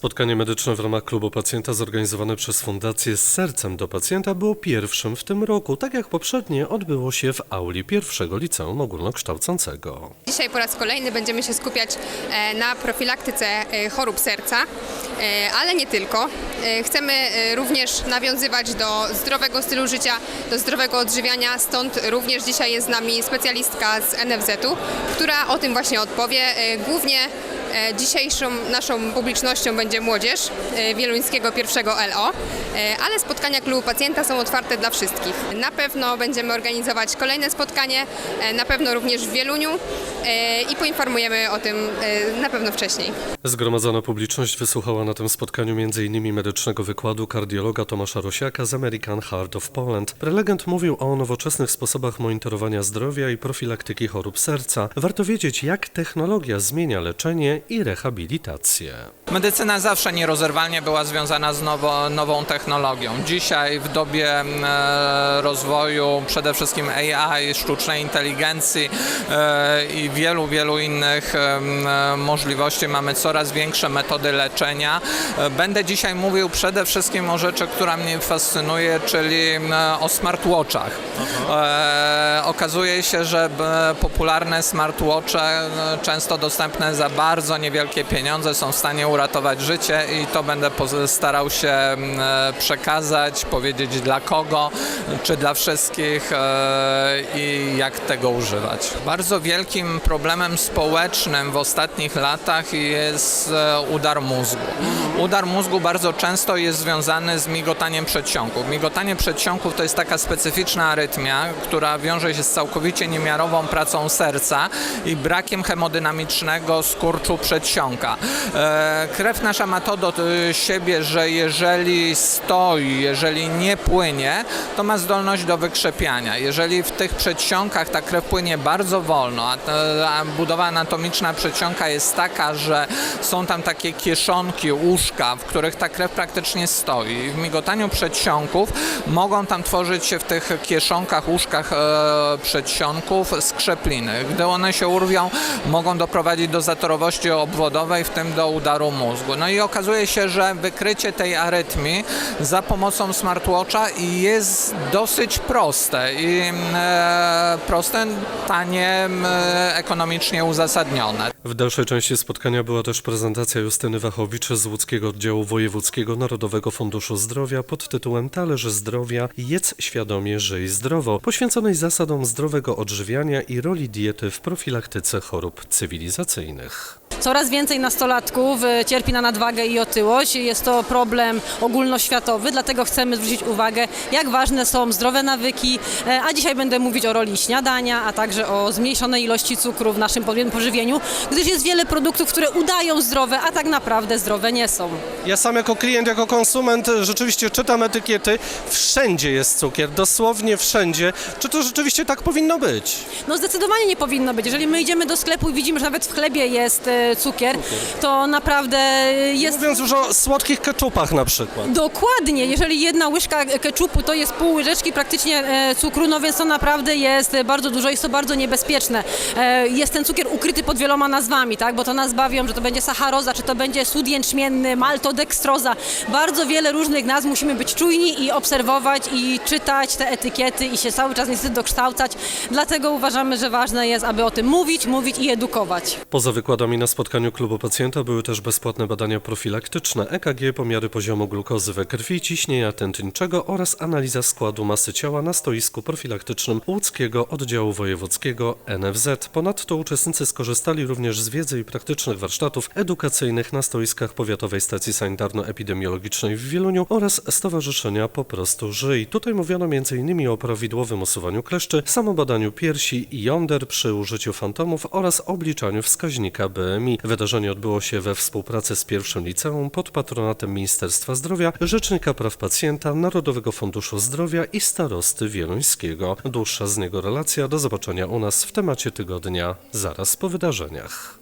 Spotkanie medyczne w ramach klubu pacjenta zorganizowane przez Fundację z Sercem do Pacjenta było pierwszym w tym roku, tak jak poprzednie odbyło się w auli pierwszego liceum ogólnokształcącego. Dzisiaj po raz kolejny będziemy się skupiać e, na profilaktyce e, chorób serca, e, ale nie tylko. E, Chcemy e, również nawiązywać do zdrowego stylu życia, do zdrowego odżywiania, stąd również dzisiaj jest z nami specjalistka z NFZ-u, która o tym właśnie odpowie. E, Głównie dzisiejszą naszą publicznością będzie młodzież wieluńskiego pierwszego LO, ale spotkania klubu pacjenta są otwarte dla wszystkich. Na pewno będziemy organizować kolejne spotkanie, na pewno również w Wieluniu i poinformujemy o tym na pewno wcześniej. Zgromadzona publiczność wysłuchała na tym spotkaniu m.in. medycznego wykładu kardiologa Tomasza Rosiaka z American Heart of Poland. Prelegent mówił o nowoczesnych sposobach monitorowania zdrowia i profilaktyki chorób serca. Warto wiedzieć, jak technologia zmienia leczenie i rehabilitację. Medycyna zawsze nierozerwalnie była związana z nowo, nową technologią. Dzisiaj w dobie e, rozwoju przede wszystkim AI, sztucznej inteligencji e, i wielu, wielu innych e, możliwości mamy coraz większe metody leczenia. Będę dzisiaj mówił przede wszystkim o rzeczy, która mnie fascynuje, czyli m, o smartwatchach. E, okazuje się, że b, popularne smartwatche, e, często dostępne za bardzo niewielkie pieniądze, są w stanie uratować życie i to będę starał się e, przekazać, powiedzieć dla kogo, czy dla wszystkich e, i jak tego używać. Bardzo wielkim problemem społecznym w ostatnich latach jest e, udar mózgu. Udar mózgu bardzo często jest związany z migotaniem przedsionków. Migotanie przedsionków to jest taka specyficzna arytmia, która wiąże się z całkowicie niemiarową pracą serca i brakiem hemodynamicznego skurczu przedsionka. E, krew nasza ma to do e, siebie, że jeżeli stoi, jeżeli nie płynie, to ma zdolność do wykrzepiania. Jeżeli w tych przedsionkach ta krew płynie bardzo wolno, a, a budowa anatomiczna przedsionka jest taka, że są tam takie kieszonki, łóżka, w których ta krew praktycznie stoi. W migotaniu przedsionków mogą tam tworzyć się w tych kieszonkach, łóżkach e, przedsionków skrzepliny. Gdy one się urwią, mogą doprowadzić do zatorowości obwodowej, w tym do udaru mózgu. No i okazuje się, że wykrycie tej arytmii za pomocą smartwatcha jest dosyć proste i e, proste, tanie, ekonomicznie uzasadnione. W dalszej części spotkania była też prezentacja Justyny Wachowicz z łódzkiego oddziału wojewódzkiego Narodowego Funduszu Zdrowia pod tytułem Talerz Zdrowia Jedz świadomie, żyj zdrowo, poświęconej zasadom zdrowego odżywiania i roli diety w profilaktyce chorób cywilizacyjnych. Coraz więcej nastolatków e, cierpi na nadwagę i otyłość. Jest to problem ogólnoświatowy, dlatego chcemy zwrócić uwagę, jak ważne są zdrowe nawyki, e, a dzisiaj będę mówić o roli śniadania, a także o zmniejszonej ilości cukru w naszym pożywieniu, gdyż jest wiele produktów, które udają zdrowe, a tak naprawdę zdrowe nie są. Ja sam jako klient, jako konsument rzeczywiście czytam etykiety. Wszędzie jest cukier, dosłownie wszędzie. Czy to rzeczywiście tak powinno być? No zdecydowanie nie powinno być. Jeżeli my idziemy do sklepu i widzimy, że nawet w chlebie jest e, cukier, to naprawdę jest... Mówiąc już o słodkich keczupach na przykład. Dokładnie, jeżeli jedna łyżka keczupu to jest pół łyżeczki praktycznie e, cukru, no więc to naprawdę jest e, bardzo dużo, jest to bardzo niebezpieczne. E, jest ten cukier ukryty pod wieloma nazwami, tak, bo to nas bawią, że to będzie sacharoza, czy to będzie sód jęczmienny, maltodextroza. Bardzo wiele różnych nazw, musimy być czujni i obserwować i czytać te etykiety i się cały czas niestety dokształcać. Dlatego uważamy, że ważne jest, aby o tym mówić, mówić i edukować. Poza wykładami na spotkaniu klubu pacjenta były też bezpłatne badania profilaktyczne, EKG, pomiary poziomu glukozy we krwi, ciśnienia tętniczego oraz analiza składu masy ciała na stoisku profilaktycznym łódzkiego oddziału wojewódzkiego NFZ. Ponadto uczestnicy skorzystali również z wiedzy i praktycznych warsztatów edukacyjnych na stoiskach Powiatowej Stacji Sanitarno-Epidemiologicznej w Wieluniu oraz Stowarzyszenia Po prostu Żyj. Tutaj mówiono m.in. o prawidłowym usuwaniu kleszczy, samobadaniu piersi i jąder przy użyciu fantomów oraz obliczaniu wskaźnika BMI. Wydarzenie odbyło się we współpracy z pierwszym liceum pod patronatem Ministerstwa Zdrowia, Rzecznika Praw Pacjenta, Narodowego Funduszu Zdrowia i Starosty Wieluńskiego. Dłuższa z niego relacja do zobaczenia u nas w temacie tygodnia zaraz po wydarzeniach.